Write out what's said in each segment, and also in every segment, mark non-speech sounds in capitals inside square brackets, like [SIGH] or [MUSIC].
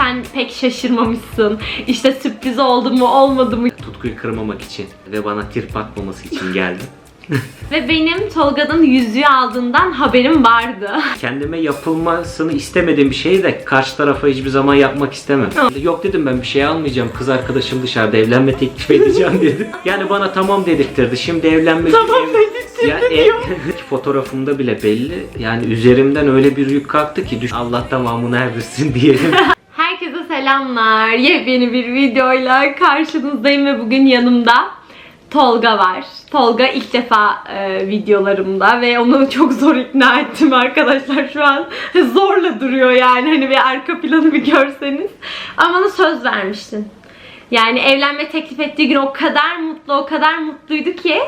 sen pek şaşırmamışsın. İşte sürpriz oldu mu olmadı mı? Tutkuyu kırmamak için ve bana tirp atmaması için geldim. Ve benim Tolga'nın yüzüğü aldığından haberim vardı. Kendime yapılmasını istemediğim bir şeyi de karşı tarafa hiçbir zaman yapmak istemem. Yok dedim ben bir şey almayacağım. Kız arkadaşım dışarıda evlenme teklif [LAUGHS] edeceğim dedi. Yani bana tamam dedirtirdi. Şimdi evlenme Tamam dedirtirdi Ya ev- diyor. [LAUGHS] fotoğrafımda bile belli. Yani üzerimden öyle bir yük kalktı ki düş Allah tamamını erdirsin diyelim. [LAUGHS] Selamlar. Yepyeni bir videoyla karşınızdayım ve bugün yanımda Tolga var. Tolga ilk defa e, videolarımda ve onu çok zor ikna ettim arkadaşlar. Şu an [LAUGHS] zorla duruyor yani hani bir arka planı bir görseniz. Ama bana söz vermiştin. Yani evlenme teklif ettiği gün o kadar mutlu, o kadar mutluydu ki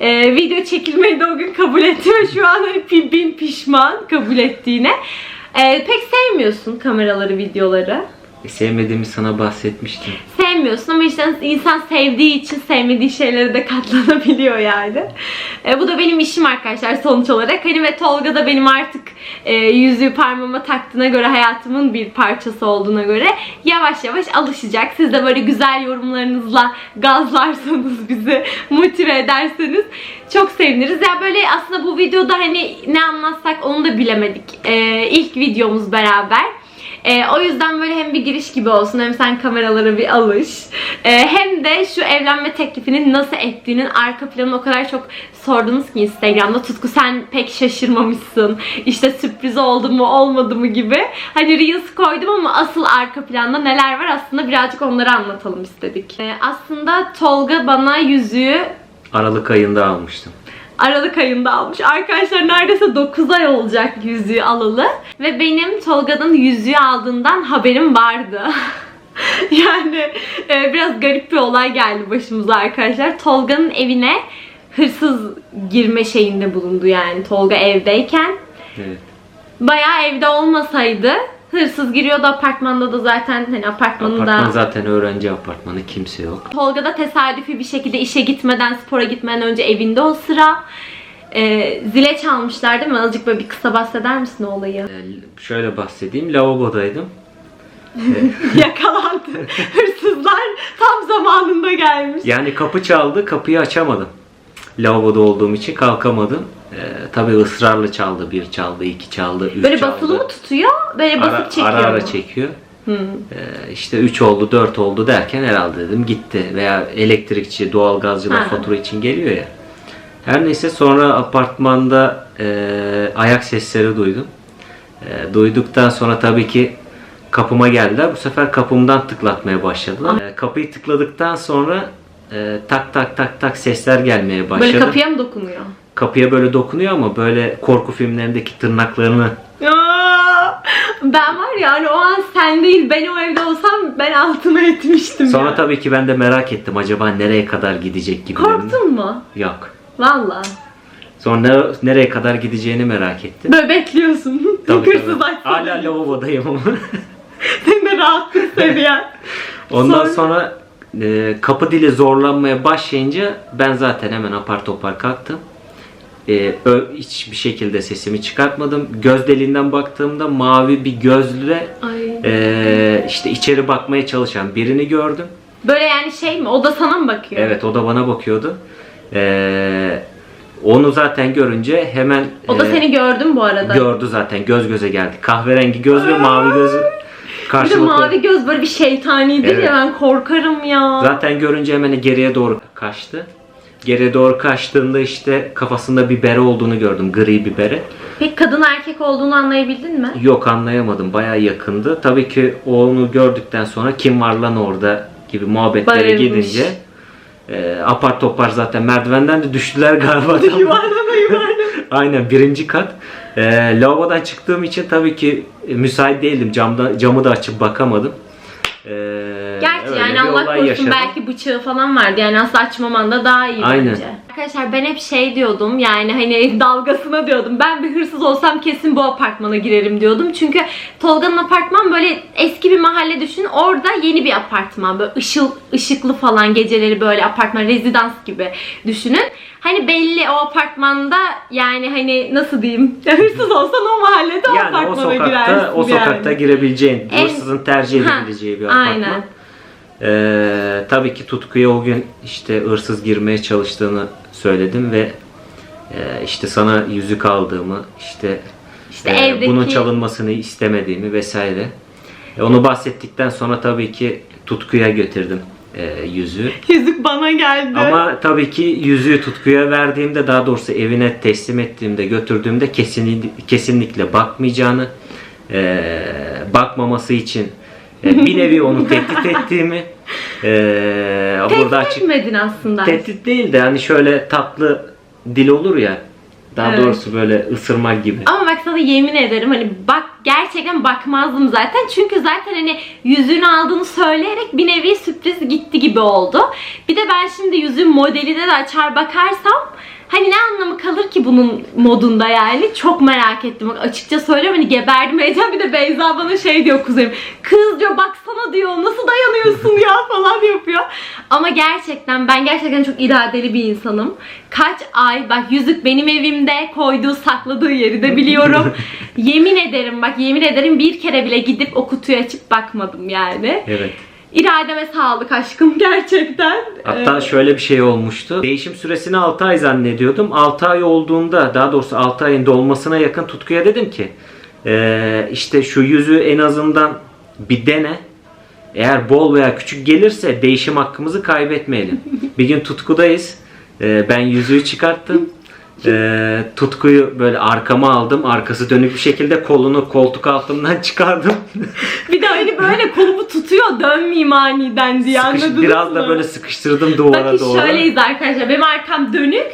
e, video çekilmeyi de o gün kabul etti ve şu an hani bin, pişman kabul ettiğine. E, pek sevmiyorsun kameraları, videoları. E, Sevmediğimi sana bahsetmiştim. Sevmiyorsun ama işte insan sevdiği için sevmediği şeylere de [LAUGHS] katlanabiliyor yani. E, bu da benim işim arkadaşlar sonuç olarak. Hani ve Tolga da benim artık e, yüzüğü parmağıma taktığına göre hayatımın bir parçası olduğuna göre yavaş yavaş alışacak. Siz de böyle güzel yorumlarınızla gazlarsanız [LAUGHS] bizi motive ederseniz çok seviniriz. Ya böyle aslında bu videoda hani ne anlatsak onu da bilemedik. E, ilk videomuz beraber. Ee, o yüzden böyle hem bir giriş gibi olsun hem sen kameralara bir alış. Ee, hem de şu evlenme teklifinin nasıl ettiğinin arka planını o kadar çok sordunuz ki Instagram'da. Tutku sen pek şaşırmamışsın. İşte sürpriz oldu mu olmadı mı gibi. Hani Reels koydum ama asıl arka planda neler var aslında birazcık onları anlatalım istedik. Ee, aslında Tolga bana yüzüğü Aralık ayında almıştım. Aralık ayında almış. Arkadaşlar neredeyse 9 ay olacak yüzüğü alalı. Ve benim Tolga'nın yüzüğü aldığından haberim vardı. [LAUGHS] yani e, biraz garip bir olay geldi başımıza arkadaşlar. Tolga'nın evine hırsız girme şeyinde bulundu yani Tolga evdeyken. Evet. Bayağı evde olmasaydı hırsız giriyordu apartmanda da zaten hani apartmanın da Apartman zaten öğrenci apartmanı kimse yok. Tolga da tesadüfi bir şekilde işe gitmeden, spora gitmeden önce evinde o sıra. Ee, zile çalmışlar değil mi? Azıcık böyle bir kısa bahseder misin o olayı? Ee, Şöyle bahsedeyim. Lavabodaydım. [LAUGHS] Yakalandı. Hırsızlar tam zamanında gelmiş. Yani kapı çaldı, kapıyı açamadım. Lavaboda olduğum için kalkamadım. Ee, tabii ısrarla çaldı. Bir çaldı, iki çaldı, üç Böyle çaldı. basılı mı tutuyor? Böyle basıp Ara, çekiyor ara ara mu? çekiyor. Ee, işte 3 oldu, 4 oldu derken herhalde dedim gitti. Veya elektrikçi, doğalgazcılar Ha. fatura için geliyor ya. Her neyse sonra apartmanda e, ayak sesleri duydum. E, duyduktan sonra tabii ki kapıma geldiler. Bu sefer kapımdan tıklatmaya başladılar. E, kapıyı tıkladıktan sonra e, tak tak tak tak sesler gelmeye başladı. Böyle kapıya mı dokunuyor? Kapıya böyle dokunuyor ama böyle korku filmlerindeki tırnaklarını Aa, ben var ya hani o an sen değil ben o evde olsam ben altıma etmiştim Sonra ya. tabii ki ben de merak ettim acaba nereye kadar gidecek gibi. Korktun mu? Yok. Valla. Sonra ne- nereye kadar gideceğini merak ettim. Böyle bekliyorsun. Tabii, Hırsız tabii. açsa. Hala lavabodayım ama. [LAUGHS] Senin de rahatsız seviyen. Ondan Sonra- sonra e, kapı dili zorlanmaya başlayınca ben zaten hemen apar topar kalktım. E, ö- hiçbir şekilde sesimi çıkartmadım. Göz deliğinden baktığımda mavi bir gözle e, işte içeri bakmaya çalışan birini gördüm. Böyle yani şey mi? O da sana mı bakıyor? Evet o da bana bakıyordu. E, onu zaten görünce hemen O da e, seni gördüm bu arada. gördü zaten göz göze geldik. Kahverengi göz ve mavi göz bir de karşılıklı. mavi göz böyle bir şeytanidir Evet. ya ben korkarım ya. Zaten görünce hemen geriye doğru kaçtı. Geriye doğru kaçtığında işte kafasında bir bere olduğunu gördüm. Gri bir bere. Peki kadın erkek olduğunu anlayabildin mi? Yok anlayamadım. Bayağı yakındı. Tabii ki onu gördükten sonra kim var lan orada gibi muhabbetlere Bayılmış. gidince e, apar topar zaten merdivenden de düştüler galiba. [LAUGHS] Yuvarlana yuvarlana. Aynen birinci kat. E, lavabodan çıktığım için tabii ki müsait değildim. Camda, camı da açıp bakamadım. E, Gerçi öyle yani bir Allah olay korusun yaşadım. belki bıçağı falan vardı. Yani aslında açmaman da daha iyi Aynen. bence. Arkadaşlar ben hep şey diyordum yani hani [LAUGHS] dalgasına diyordum. Ben bir hırsız olsam kesin bu apartmana girerim diyordum. Çünkü Tolga'nın apartman böyle eski bir mahalle düşün. Orada yeni bir apartman. Böyle ışıl, ışıklı falan geceleri böyle apartman rezidans gibi düşünün. Hani belli o apartmanda yani hani nasıl diyeyim [LAUGHS] hırsız olsan o mahallede o Yani o apartmana sokakta girersin o sokakta yani. girebileceğin, hırsızın tercih edebileceği bir apartman. aynen. Ee, tabii ki Tutku'ya o gün işte hırsız girmeye çalıştığını söyledim ve e, işte sana yüzük aldığımı, işte, İşte e, evdeki- bunun çalınmasını istemediğimi vesaire. E, onu bahsettikten sonra tabii ki Tutku'ya götürdüm e, yüzüğü. Yüzük bana geldi. Ama tabii ki yüzüğü Tutku'ya verdiğimde daha doğrusu evine teslim ettiğimde götürdüğümde kesin, kesinlikle bakmayacağını e, bakmaması için e, bir nevi onu tehdit ettiğimi e, burada Tehdit açık etmedin aslında. tehdit değil de hani şöyle tatlı dil olur ya daha Evet. doğrusu böyle ısırmak gibi. Ama bak sana yemin ederim hani bak gerçekten bakmazdım zaten. Çünkü zaten hani yüzüğünü aldığını söyleyerek bir nevi sürpriz gitti gibi oldu. Bir de ben şimdi yüzüğün modeline de açar bakarsam hani ne anlamı kalır ki bunun modunda yani çok merak ettim. Açıkça söylüyorum hani geberdim [LAUGHS] heyecan bir de Beyza bana şey diyor kuzenim. Kız diyor baksana diyor nasıl dayanıyorsun ya [LAUGHS] falan yapıyor. Ama gerçekten ben gerçekten çok iradeli bir insanım. Kaç ay bak yüzük benim evimde koyduğu sakladığı yeri de biliyorum. [LAUGHS] yemin ederim bak yemin ederim bir kere bile gidip o kutuyu açıp bakmadım yani. Evet. İrademe sağlık aşkım [LAUGHS] gerçekten. Hatta Ee, şöyle bir şey olmuştu. Değişim süresini 6 ay zannediyordum. 6 ay olduğunda daha doğrusu 6 ayın dolmasına yakın Tutku'ya dedim ki "Ee, işte şu yüzü en azından bir dene. Eğer bol veya küçük gelirse değişim hakkımızı kaybetmeyelim. [LAUGHS] bir gün Tutku'dayız. Ee, ben yüzüğü çıkarttım. Ee, tutkuyu böyle arkama aldım. Arkası dönük bir şekilde kolunu koltuk altından [LAUGHS] çıkardım. bir de hani böyle kolumu tutuyor dönmeyeyim aniden diye Sıkış- anladınız biraz mı? da böyle sıkıştırdım duvara Bakın doğru. şöyleyiz arkadaşlar. Benim arkam dönük.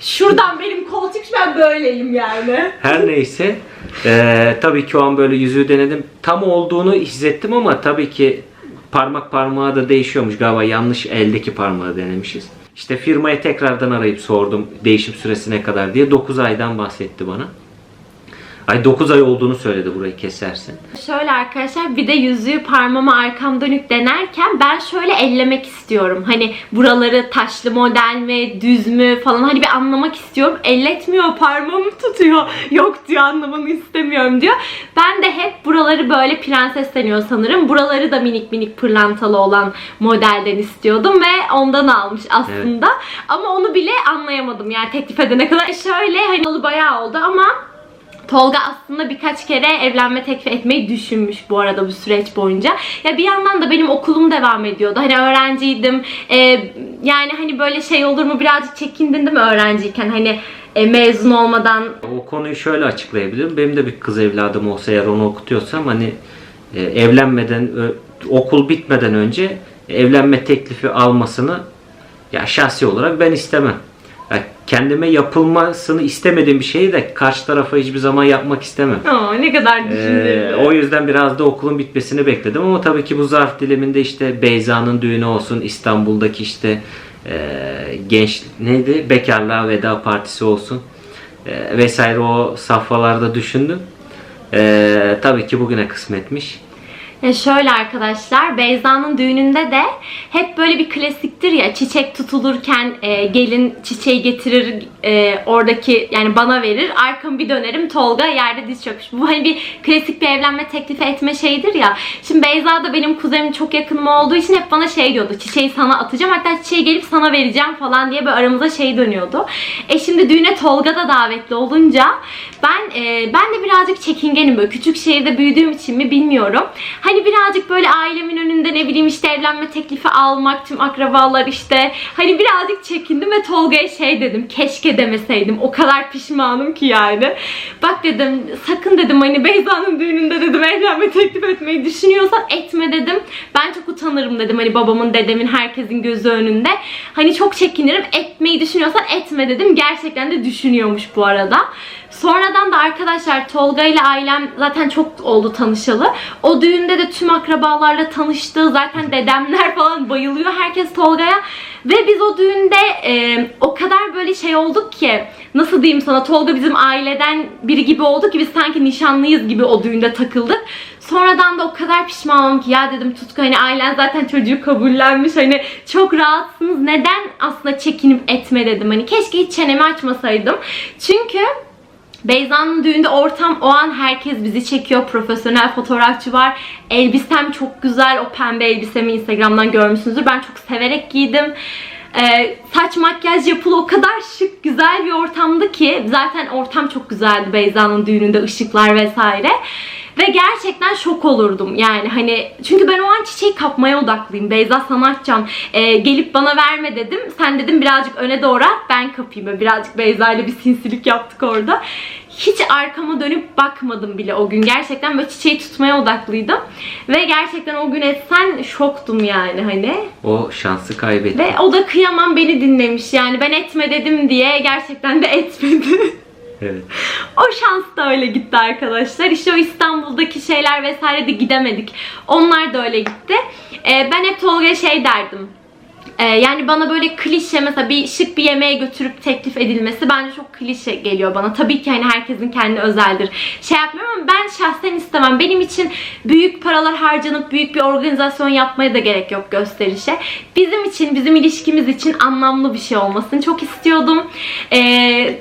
Şuradan benim koltuk ben böyleyim yani. Her neyse eee, tabii ki o an böyle yüzüğü denedim. Tam olduğunu hissettim ama tabii ki parmak parmağı da değişiyormuş. Galiba yanlış eldeki parmağı denemişiz. İşte firmaya tekrardan arayıp sordum değişim süresi ne kadar diye. 9 aydan bahsetti bana. Ay 9 ay olduğunu söyledi burayı kesersin. Şöyle arkadaşlar bir de yüzüğü parmağıma arkam dönük denerken ben şöyle ellemek istiyorum. Hani buraları taşlı model mi, düz mü falan hani bir anlamak istiyorum. Elletmiyor parmağımı tutuyor. [LAUGHS] Yok diyor anlamanı istemiyorum diyor. Ben de hep buraları böyle prenses deniyor sanırım. Buraları da minik minik pırlantalı olan modelden istiyordum ve ondan almış aslında. Ama onu bile anlayamadım yani teklif edene kadar. Şöyle hani bayağı oldu ama Tolga aslında birkaç kere evlenme teklif etmeyi düşünmüş bu arada bu süreç boyunca. Ya bir yandan da benim okulum devam ediyordu. Hani öğrenciydim. Ee, yani hani böyle şey olur mu birazcık çekindin değil mi öğrenciyken hani e, mezun olmadan O konuyu şöyle açıklayabilirim. Benim de bir kız evladım olsa eğer onu okutuyorsam hani e, evlenmeden okul bitmeden önce evlenme teklifi almasını ya şahsi olarak ben istemem. Kendime yapılmasını istemediğim bir şeyi de karşı tarafa hiçbir zaman yapmak istemem. Aa, ne kadar Ee, düşünceli. o yüzden biraz da okulun bitmesini bekledim ama tabii ki bu zarf diliminde işte Beyza'nın düğünü olsun, İstanbul'daki işte e, genç neydi bekarlığa veda partisi olsun e, vesaire o safhalarda düşündüm. E, tabii ki bugüne kısmetmiş. Ya şöyle arkadaşlar Beyza'nın düğününde de hep böyle bir klasiktir ya çiçek tutulurken e, gelin çiçeği getirir e, oradaki yani bana verir arkamı bir dönerim Tolga yerde diz çökmüş. Bu hani bir klasik bir evlenme teklifi etme şeyidir ya. Şimdi Beyza da benim kuzenim çok yakınım olduğu için hep bana şey diyordu çiçeği sana atacağım hatta çiçeği gelip sana vereceğim falan diye böyle aramıza şey dönüyordu. E şimdi düğüne Tolga da davetli olunca ben e, ben de birazcık çekingenim böyle küçük şehirde büyüdüğüm için mi bilmiyorum. Hani birazcık böyle ailemin önünde ne bileyim işte evlenme teklifi almak tüm akrabalar işte hani birazcık çekindim ve Tolga'ya şey dedim keşke demeseydim o kadar pişmanım ki yani. Bak dedim sakın dedim hani Beyza'nın düğününde dedim evlenme teklif etmeyi düşünüyorsan etme dedim. Ben çok utanırım dedim hani babamın dedemin herkesin gözü önünde. Hani çok çekinirim etmeyi düşünüyorsan etme dedim. Gerçekten de düşünüyormuş bu arada. Sonradan da arkadaşlar Tolga ile ailem zaten çok oldu tanışalı. O düğünde de tüm akrabalarla tanıştı. Zaten dedemler [LAUGHS] falan bayılıyor herkes Tolga'ya. Ve biz o düğünde e, o kadar böyle şey olduk ki nasıl diyeyim sana Tolga bizim aileden biri gibi oldu ki biz sanki nişanlıyız gibi o düğünde takıldık. Sonradan da o kadar pişman oldum ki ya dedim Tutku hani ailen zaten çocuğu kabullenmiş hani çok rahatsınız neden aslında çekinip etme dedim hani keşke hiç çenemi açmasaydım. Çünkü Beyza'nın düğünde ortam o an herkes bizi çekiyor. Profesyonel fotoğrafçı var. Elbisem çok güzel. O pembe elbisemi Instagram'dan görmüşsünüzdür. Ben çok severek giydim. Ee, saç makyaj yapılı o kadar şık güzel bir ortamdı ki zaten ortam çok güzeldi Beyza'nın düğününde ışıklar vesaire. Ve gerçekten şok olurdum yani hani çünkü ben o an çiçeği kapmaya odaklıyım. Beyza sana atacağım. Ee, gelip bana verme dedim. Sen dedim birazcık öne doğru at ben kapayım. Böyle Birazcık Beyza ile bir sinsilik yaptık orada. Hiç arkama dönüp bakmadım bile o gün. Gerçekten böyle çiçeği tutmaya odaklıydım. Ve gerçekten o gün etsen şoktum yani hani. O şansı kaybetti. Ve o da kıyamam beni dinlemiş yani ben etme dedim diye gerçekten de etmedi. [LAUGHS] O şans da öyle gitti arkadaşlar. İşte o İstanbul'daki şeyler vesaire de gidemedik. Onlar da öyle gitti. Ee, ben hep Tolga'ya şey derdim. Ee, yani bana böyle klişe mesela bir şık bir yemeğe götürüp teklif edilmesi bence çok klişe geliyor bana. Tabii ki hani herkesin kendi özeldir. Şey yapmıyorum ama ben şahsen istemem. Benim için büyük paralar harcanıp büyük bir organizasyon yapmaya da gerek yok gösterişe. Bizim için, bizim ilişkimiz için anlamlı bir şey olmasını çok istiyordum. Ee,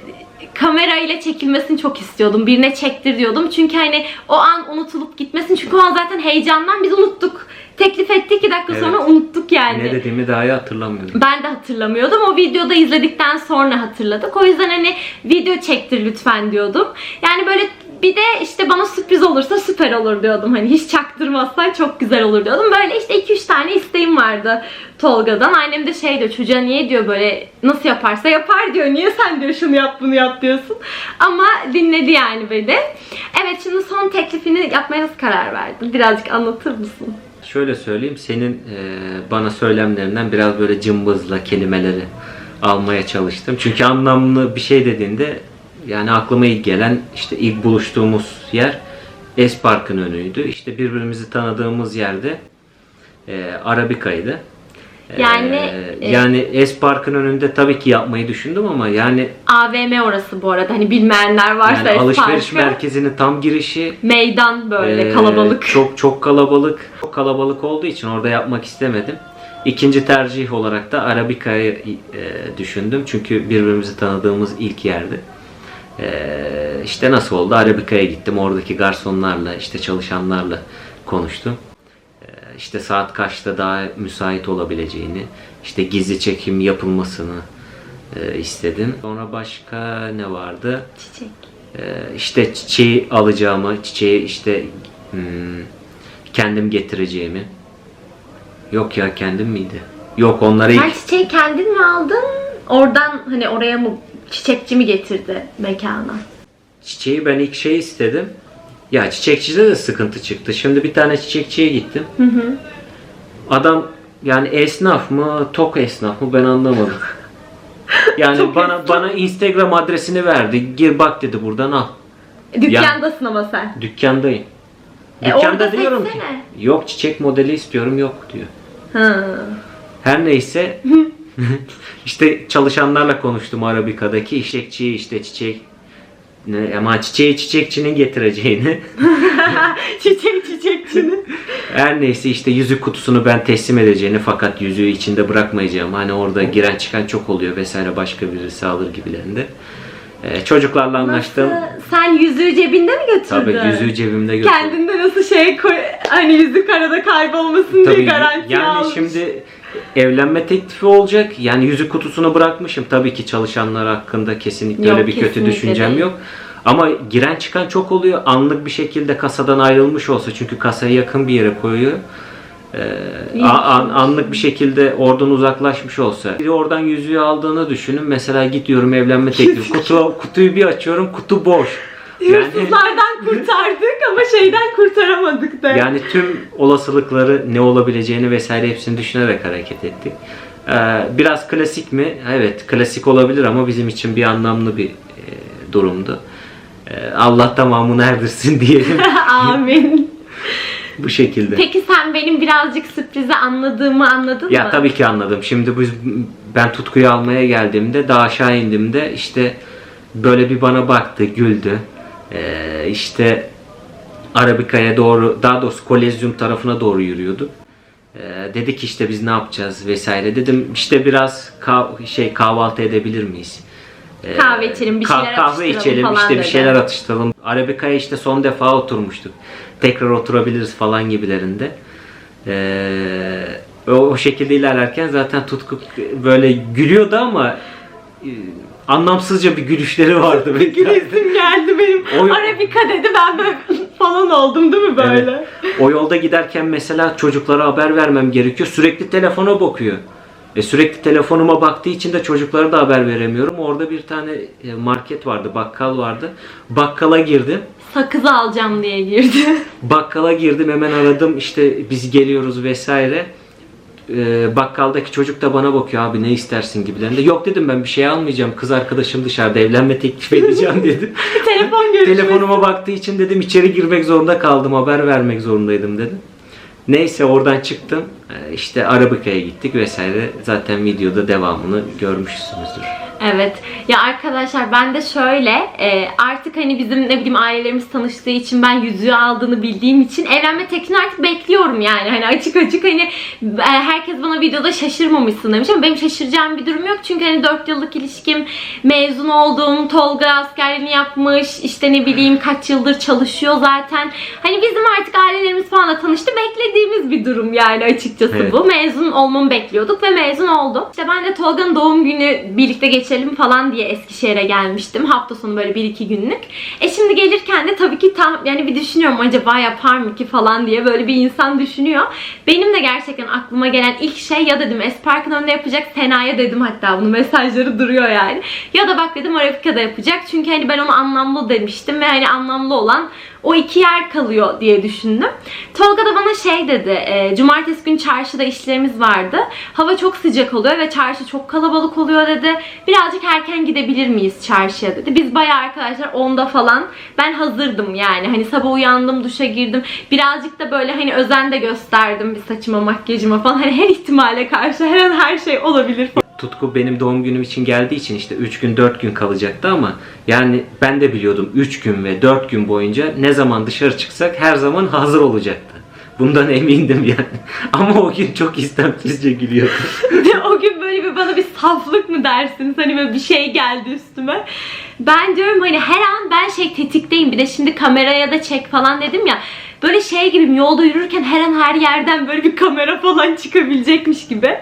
kamera ile çekilmesini çok istiyordum. Birine çektir diyordum. Çünkü hani o an unutulup gitmesin. Çünkü o an zaten heyecandan biz unuttuk. Teklif etti iki dakika Evet. sonra unuttuk yani. Ne dediğimi daha iyi hatırlamıyorum. Ben de hatırlamıyordum. O videoda izledikten sonra hatırladık. O yüzden hani video çektir lütfen diyordum. Yani böyle bir de işte bana sürpriz olursa süper olur diyordum. Hani hiç çaktırmazsan çok güzel olur diyordum. Böyle işte 2-3 tane isteğim vardı Tolga'dan. Annem de şey diyor çocuğa niye diyor böyle nasıl yaparsa yapar diyor. Niye sen diyor şunu yap bunu yap diyorsun. Ama dinledi yani beni. Evet şimdi son teklifini yapmaya nasıl karar verdin? Birazcık anlatır mısın? Şöyle söyleyeyim, senin e, bana söylemlerinden biraz böyle cımbızla kelimeleri almaya çalıştım. Çünkü anlamlı bir şey dediğinde yani aklıma ilk gelen işte ilk buluştuğumuz yer Espark'ın önüydü. İşte birbirimizi tanıdığımız yerde e, Arabika'ydı. E, Yani, e- yani Espark'ın önünde tabii ki yapmayı düşündüm ama yani, AVM orası bu arada. Hani bilmeyenler varsa yani alışveriş Esparkı. merkezinin tam girişi Meydan böyle Ee, kalabalık. Çok çok kalabalık. Çok kalabalık olduğu için orada yapmak istemedim. İkinci tercih olarak da Arabika'yı e, düşündüm. Çünkü birbirimizi tanıdığımız ilk yerdi. E, işte nasıl oldu? Arabika'ya gittim. Oradaki garsonlarla, işte çalışanlarla konuştum. E, işte saat kaçta daha müsait olabileceğini, işte gizli çekim yapılmasını e, istedim. Sonra başka ne vardı? Çiçek. Ee, işte çiçeği alacağımı, çiçeği işte hmm, kendim getireceğimi. Yok ya kendim miydi? Yok onları Sen ilk çiçeği kendin mi aldın? Oradan hani oraya mı çiçekçi mi getirdi mekana? çiçeği ben ilk şey istedim. Ya çiçekçide de sıkıntı çıktı. Şimdi bir tane çiçekçiye gittim. Hı hı. Adam yani esnaf mı, tok esnaf mı ben anlamadım. [LAUGHS] Yani Tok bana esnaf. bana Instagram adresini verdi. Gir bak dedi buradan al. Dükkandasın ama sen. Dükkandayım. E, Dükkanda diyorum ki seçsene. yok çiçek modeli istiyorum yok diyor. Hı. Her neyse [LAUGHS] işte çalışanlarla konuştum Arabika'daki çiçekçi işte çiçek ne, ama çiçeği çiçekçinin getireceğini. [LAUGHS] Çiçek çiçekçinin. Her neyse işte yüzük kutusunu ben teslim edeceğini fakat yüzüğü içinde bırakmayacağım. Hani orada giren çıkan çok oluyor vesaire başka birisi alır gibilerinde. Ee, çocuklarla anlaştım. Nasıl? Sen yüzüğü cebinde mi götürdün? Tabii yüzüğü cebimde götürdüm. Kendinde nasıl şey koy, hani yüzük arada kaybolmasın diye Tabii garanti yani almış. şimdi evlenme teklifi olacak. Yani yüzük kutusunu bırakmışım. Tabii ki çalışanlar hakkında kesinlikle Yok, öyle bir kötü kesinlikle düşüncem değil. yok. Ama giren çıkan çok oluyor. Anlık bir şekilde kasadan ayrılmış olsa çünkü kasaya yakın bir yere koyuyor. Ee, an- anlık bir şekilde oradan uzaklaşmış olsa. Biri oradan yüzüğü aldığını düşünün. Mesela gidiyorum evlenme teklifi. [LAUGHS] Kutu, kutuyu bir açıyorum. Kutu boş. Yani, Hırsızlardan kurtardık ama şeyden kurtaramadık da. yani tüm olasılıkları ne olabileceğini vesaire hepsini düşünerek hareket ettik. Ee, biraz klasik mi? Evet klasik olabilir ama bizim için bir anlamlı bir e, durumdu. Ee, Allah tamamını erdirsin [LAUGHS] diyelim [LAUGHS] Amin. bu şekilde. Peki sen benim birazcık sürprizi anladığımı anladın Ya mı? tabii ki anladım. Şimdi biz ben tutkuyu almaya geldiğimde daha aşağı indiğimde işte böyle bir bana baktı, güldü. Ee, işte Arabika'ya doğru, daha doğrusu Kolezyum tarafına doğru yürüyordu. Ee, dedi ki işte biz ne yapacağız vesaire. Dedim işte biraz kah- şey kahvaltı edebilir miyiz? Ee, Kahve içelim, bir şeyler kahve içelim, falan işte bir dedi. şeyler atıştıralım. Arabika'ya işte son defa oturmuştuk. Tekrar oturabiliriz falan gibilerinde. Ee, o, o şekilde ilerlerken zaten Tutku böyle gülüyordu ama e, anlamsızca bir gülüşleri vardı. [LAUGHS] Gülesim geldi benim. O- Arabika dedi ben böyle falan oldum değil mi böyle? Evet. O yolda giderken mesela çocuklara haber vermem gerekiyor. Sürekli telefona bakıyor. E sürekli telefonuma baktığı için de çocuklara da haber veremiyorum. Orada bir tane e, market vardı, bakkal vardı. Bakkala girdim. Sakız alacağım diye girdi. Bakkala girdim hemen aradım işte biz geliyoruz vesaire. Ee, bakkaldaki çocuk da bana bakıyor abi ne istersin gibilerinde. Yok dedim ben bir şey almayacağım. Kız arkadaşım dışarıda evlenme teklif [LAUGHS] edeceğim dedim. [LAUGHS] Telefon görüşmesi. Telefonuma baktığı için dedim içeri girmek zorunda kaldım. Haber vermek zorundaydım dedim. Neyse oradan çıktım. Ee, işte Arabika'ya gittik vesaire. Zaten videoda devamını görmüşsünüzdür. Evet. Ya arkadaşlar ben de şöyle e, artık hani bizim ne bileyim ailelerimiz tanıştığı için ben yüzüğü aldığını bildiğim için evlenme teklifini artık bekliyorum yani. Hani açık açık hani e, herkes bana videoda şaşırmamışsın demiş ama benim şaşıracağım bir durum yok. Çünkü hani 4 yıllık ilişkim mezun oldum. Tolga askerliğini yapmış. işte ne bileyim kaç yıldır çalışıyor zaten. Hani bizim artık ailelerimiz falan da tanıştı. Beklediğimiz bir durum yani açıkçası Evet. bu. Mezun olmamı bekliyorduk ve mezun oldum. İşte ben de Tolga'nın doğum günü birlikte geçelim falan diye Eskişehir'e gelmiştim. Hafta sonu böyle bir iki günlük. E şimdi gelirken de tabii ki tam yani bir düşünüyorum acaba yapar mı ki falan diye böyle bir insan düşünüyor. Benim de gerçekten aklıma gelen ilk şey ya dedim Espark'ın önünde yapacak Sena'ya dedim hatta bunu mesajları duruyor yani. Ya da bak dedim Arafika'da yapacak. Çünkü hani ben onu anlamlı demiştim ve hani anlamlı olan o iki yer kalıyor diye düşündüm. Tolga da bana şey dedi. e, cumartesi günü çarşıda işlerimiz vardı. Hava çok sıcak oluyor ve çarşı çok kalabalık oluyor dedi. Birazcık erken gidebilir miyiz çarşıya dedi. Biz bayağı arkadaşlar 10'da falan ben hazırdım yani. Hani sabah uyandım, duşa girdim. Birazcık da böyle hani özen de gösterdim bir saçıma, makyajıma falan. Hani her ihtimale karşı her an her şey olabilir falan. Tutku benim doğum günüm için geldiği için işte 3 gün 4 gün kalacaktı ama yani ben de biliyordum 3 gün ve 4 gün boyunca ne zaman dışarı çıksak her zaman hazır olacaktı. Bundan [LAUGHS] emindim yani. [LAUGHS] Ama o gün çok istemsizce gülüyordu. [LAUGHS] O gün böyle bir bana bir saflık mı dersiniz? Hani böyle bir şey geldi üstüme. Ben diyorum hani her an ben şey tetikteyim. Bir de şimdi kameraya da çek falan dedim ya. Böyle şey gibiyim yolda yürürken her an her yerden böyle bir kamera falan çıkabilecekmiş gibi.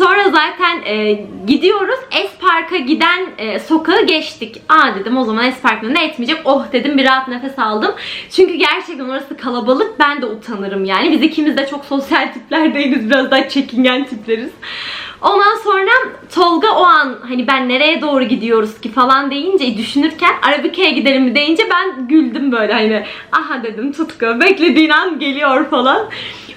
Sonra zaten e, gidiyoruz. Espark'a giden e, sokağı geçtik. Aa dedim o zaman Espark'ın ne etmeyecek. Oh dedim bir rahat nefes aldım. Çünkü gerçekten orası kalabalık. Ben de utanırım yani. Biz ikimiz de çok sosyal tipler değiliz. Biraz daha çekingen tipleriz. Ondan sonra Tolga o an hani ben nereye doğru gidiyoruz ki falan deyince düşünürken Arabika'ya gidelim mi deyince ben güldüm böyle hani aha dedim Tutku beklediğin an geliyor falan.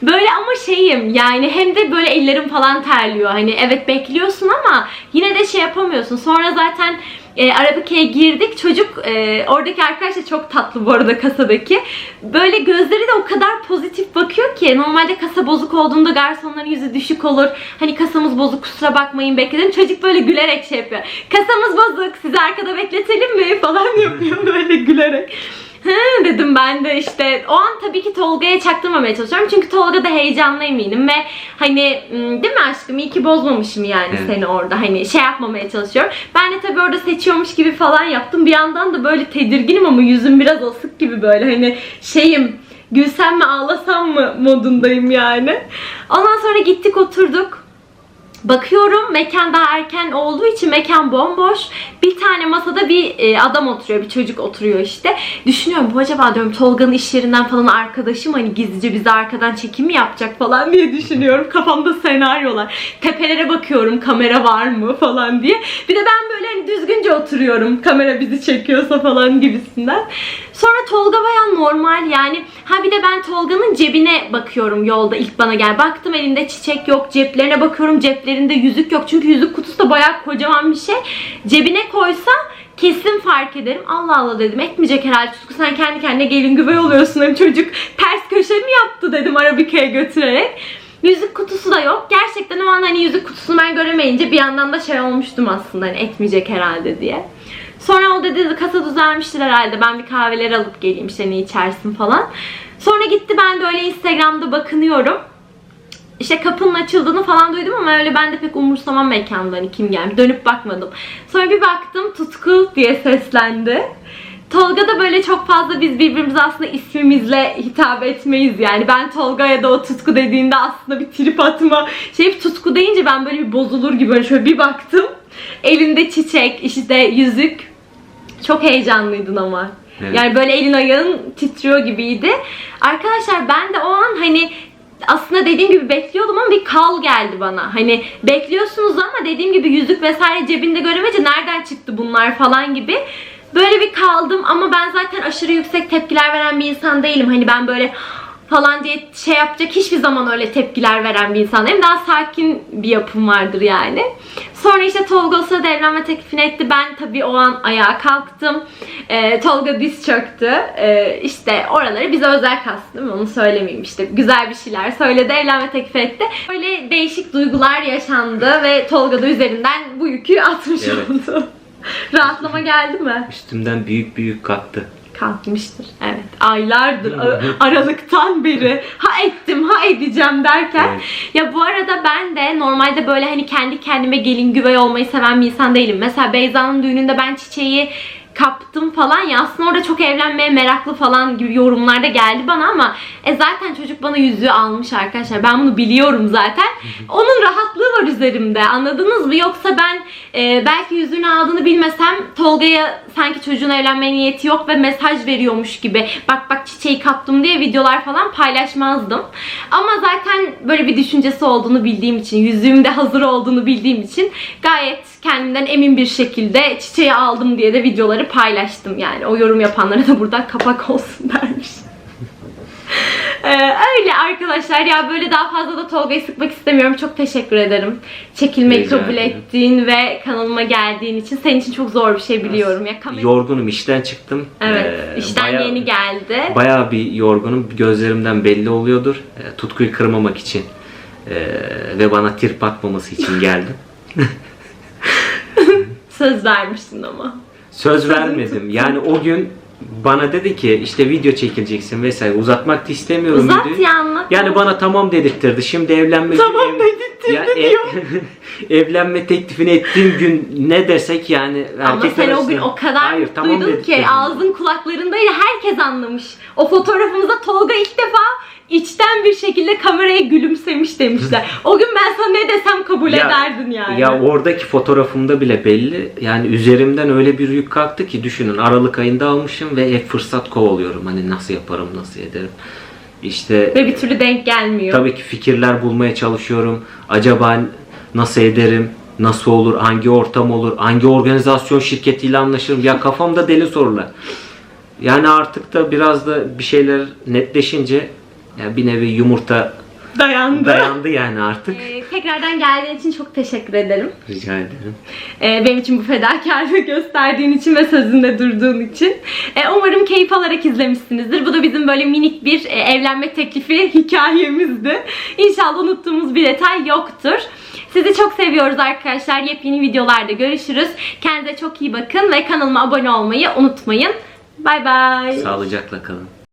Böyle ama şeyim yani hem de böyle ellerim falan terliyor. Hani evet bekliyorsun ama yine de şey yapamıyorsun. Sonra zaten e, Arabika'ya girdik. Çocuk e, oradaki arkadaş da çok tatlı bu arada kasadaki. Böyle gözleri de o kadar pozitif bakıyor ki normalde kasa bozuk olduğunda garsonların yüzü düşük olur. Hani kasamız bozuk kusura bakmayın bekledim. Çocuk böyle gülerek şey yapıyor. Kasamız bozuk sizi arkada bekletelim mi [LAUGHS] falan yapıyor böyle gülerek. Hı dedim ben de işte o an tabii ki Tolga'ya çaktırmamaya çalışıyorum. Çünkü Tolga da heyecanlı eminim ve hani değil mi aşkım iyi ki bozmamışım yani Evet. seni orada hani şey yapmamaya çalışıyorum. Ben de tabii orada seçiyormuş gibi falan yaptım. Bir yandan da böyle tedirginim ama yüzüm biraz asık gibi böyle hani şeyim gülsem mi ağlasam mı modundayım yani. Ondan sonra gittik oturduk. Bakıyorum mekan daha erken olduğu için mekan bomboş. Bir tane masada bir e, adam oturuyor, bir çocuk oturuyor işte. Düşünüyorum bu acaba diyorum Tolga'nın iş yerinden falan arkadaşım hani gizlice bizi arkadan çekim mi yapacak falan diye düşünüyorum. Kafamda senaryolar. Tepelere bakıyorum kamera var mı falan diye. Bir de ben böyle hani düzgünce oturuyorum kamera bizi çekiyorsa falan gibisinden. Sonra Tolga bayağı normal yani. Ha bir de ben Tolga'nın cebine bakıyorum yolda ilk bana gel. Baktım elinde çiçek yok. Ceplerine bakıyorum ceplerinde yüzük yok. Çünkü yüzük kutusu da bayağı kocaman bir şey. Cebine koysa kesin fark ederim. Allah Allah dedim etmeyecek herhalde Tutku sen kendi kendine gelin güvey oluyorsun. Hem çocuk ters köşe mi yaptı dedim Arabika'ya götürerek. Yüzük kutusu da yok. Gerçekten o an hani yüzük kutusunu ben göremeyince bir yandan da şey olmuştum aslında hani etmeyecek herhalde diye. Sonra o dedi kasa düzelmiştir herhalde ben bir kahveler alıp geleyim işte ne içersin falan. Sonra gitti ben de öyle Instagram'da bakınıyorum. İşte kapının açıldığını falan duydum ama öyle ben de pek umursamam mekandan hani kim gelmiş. Dönüp bakmadım. Sonra bir baktım Tutku diye seslendi. Tolga da böyle çok fazla biz birbirimize aslında ismimizle hitap etmeyiz yani. Ben Tolga ya da o Tutku dediğinde aslında bir trip atma. Şey Tutku deyince ben böyle bir bozulur gibi böyle şöyle bir baktım. Elinde çiçek, işte yüzük. Çok heyecanlıydın ama. Evet. Yani böyle elin ayağın titriyor gibiydi. Arkadaşlar ben de o an hani aslında dediğim gibi bekliyordum ama bir kal geldi bana. Hani bekliyorsunuz ama dediğim gibi yüzük vesaire cebinde göremeyince nereden çıktı bunlar falan gibi. Böyle bir kaldım ama ben zaten aşırı yüksek tepkiler veren bir insan değilim. Hani ben böyle falan diye şey yapacak hiçbir zaman öyle tepkiler veren bir insan değilim. Daha sakin bir yapım vardır yani. Sonra işte Tolga o sırada evlenme teklifini etti. Ben tabii o an ayağa kalktım. Ee, Tolga diz çöktü. Ee, işte oraları bize özel kastı değil mi? Onu söylemeyeyim işte. Güzel bir şeyler söyledi. Evlenme teklif etti. Böyle değişik duygular yaşandı ve Tolga da üzerinden bu yükü atmış Evet. oldu. [LAUGHS] Rahatlama geldi mi? Üstümden büyük büyük kalktı. Kalkmıştır. Evet. Aylardır Aralıktan beri ha ettim ha edeceğim derken. Evet. Ya bu arada ben de normalde böyle hani kendi kendime gelin güvey olmayı seven bir insan değilim. Mesela Beyza'nın düğününde ben çiçeği kaptım falan ya aslında orada çok evlenmeye meraklı falan gibi yorumlarda geldi bana ama e zaten çocuk bana yüzüğü almış arkadaşlar. Ben bunu biliyorum zaten. Onun rahatlığı var üzerimde anladınız mı? Yoksa ben e, belki yüzüğünü aldığını bilmesem Tolga'ya sanki çocuğun evlenmeye niyeti yok ve mesaj veriyormuş gibi bak bak çiçeği kaptım diye videolar falan paylaşmazdım. Ama zaten böyle bir düşüncesi olduğunu bildiğim için yüzüğüm de hazır olduğunu bildiğim için gayet kendimden emin bir şekilde çiçeği aldım diye de videoları paylaştım. Yani. O yorum yapanlara da buradan kapak olsun [LAUGHS] dermiş. Ee, öyle arkadaşlar ya böyle daha fazla da Tolga'yı sıkmak istemiyorum. Çok teşekkür ederim. Çekilmeyi Rica kabul ederim. ettiğin ve kanalıma geldiğin için. Senin için çok zor bir şey biliyorum. Ya kamera... Yorgunum işten çıktım. Evet. Ee, işten bayağı- yeni geldi. Bayağı bir yorgunum. Gözlerimden belli oluyordur. E, tutkuyu kırmamak için e, ve bana tirp atmaması için geldim. [LAUGHS] Söz vermiştin ama. Söz vermedim. Yani o gün bana dedi ki işte video çekileceksin vesaire. Uzatmak da istemiyorum Uzat videoyu. ya anlat. Yani bana tamam dedirttirdi. Şimdi evlenme Tamam dedirttirdi Ya, e- diyor. [LAUGHS] evlenme teklifini ettiğim gün ne desek yani Ama erkekler sen o gün arasında- o kadar Hayır, tamam duydun ki dedirttirdim. ağzın kulaklarındaydı herkes anlamış. O fotoğrafımızda Tolga ilk defa içten bir şekilde kameraya gülümsemiş demişler. o gün ben sana ne desem kabul Ya- ederdin yani. Ya oradaki fotoğrafımda bile belli. Yani üzerimden öyle bir yük kalktı ki düşünün Aralık ayında almışım ve hep fırsat kovalıyorum. Hani nasıl yaparım, nasıl ederim. İşte Ve bir türlü denk gelmiyor. tabii ki fikirler bulmaya çalışıyorum. Acaba nasıl ederim? Nasıl olur? Hangi ortam olur? Hangi organizasyon şirketiyle anlaşırım? Ya kafamda deli sorular. Yani artık da biraz da bir şeyler netleşince ya bir nevi yumurta Dayandı. dayandı yani artık. Ee, tekrardan geldiğin için çok teşekkür ederim. Rica ederim. Ee, benim için bu fedakarlığı [LAUGHS] gösterdiğin için ve sözünde durduğun için. Ee, umarım keyif alarak izlemişsinizdir. Bu da bizim böyle minik bir e, evlenme teklifi [LAUGHS] hikayemizdi. İnşallah unuttuğumuz bir detay yoktur. Sizi çok seviyoruz arkadaşlar. Yepyeni videolarda görüşürüz. Kendinize çok iyi bakın ve kanalıma abone olmayı unutmayın. Bay bay. Sağlıcakla kalın.